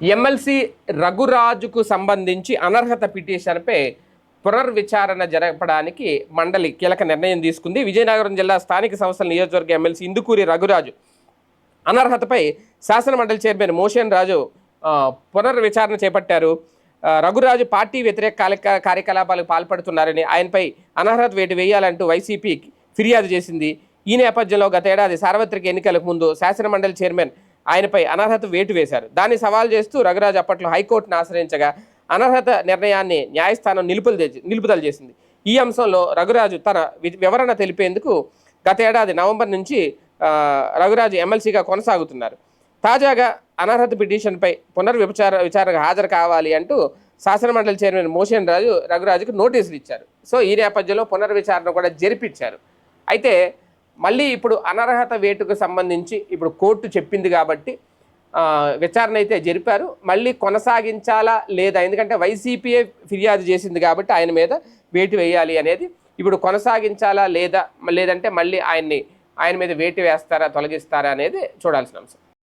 MLC రఘురాజుకు సంబంధించి అనర్హత పిటిషన్పై పునర్విచారణ జరపడానికి మండలి కీలక నిర్ణయం తీసుకుంది. విజయనగరం జిల్లా స్థానిక సంస్థల నియోజకవర్గ ఎమ్మెల్సీ ఇందుకూరి రఘురాజు అనర్హతపై శాసనమండలి చైర్మన్ మోషన్ రాజు పునర్విచారణ చేపట్టారు. రఘురాజు పార్టీ వ్యతిరేక కార్యక కార్యకలాపాలకు పాల్పడుతున్నారని ఆయనపై అనర్హత వేటు వేయాలంటూ వైసీపీ ఫిర్యాదు చేసింది. ఈ నేపథ్యంలో గత ఏడాది సార్వత్రిక ఎన్నికలకు ముందు శాసనమండలి చైర్మన్ ఆయనపై అనర్హత వేటు వేశారు. దాన్ని సవాల్ చేస్తూ రఘురాజు అప్పట్లో హైకోర్టును ఆశ్రయించగా అనర్హత నిర్ణయాన్ని న్యాయస్థానం నిలుపుదల నిలుపుదల చేసింది. ఈ అంశంలో రఘురాజు తన వి- వివరణ తెలిపేందుకు గత ఏడాది నవంబర్ నుంచి రఘురాజు ఎమ్మెల్సీగా కొనసాగుతున్నారు. తాజాగా అనర్హత పిటిషన్పై పునర్విచార విచారణకు హాజరు కావాలి అంటూ శాసనమండలి చైర్మన్ మోషన్ రాజు రఘురాజుకు నోటీసులు ఇచ్చారు. సో ఈ నేపథ్యంలో పునర్విచారణ కూడా జరిపించారు. అయితే మళ్ళీ ఇప్పుడు అనర్హత వేటుకు సంబంధించి ఇప్పుడు కోర్టు చెప్పింది కాబట్టి విచారణ అయితే జరిపారు. మళ్ళీ కొనసాగించాలా లేదా? ఎందుకంటే వైసీపీఏ ఫిర్యాదు చేసింది కాబట్టి ఆయన మీద వేటు వేయాలి అనేది. ఇప్పుడు కొనసాగించాలా లేదా? లేదంటే మళ్ళీ ఆయన్ని ఆయన మీద వేటు వేస్తారా తొలగిస్తారా అనేది చూడాల్సిన అంశం.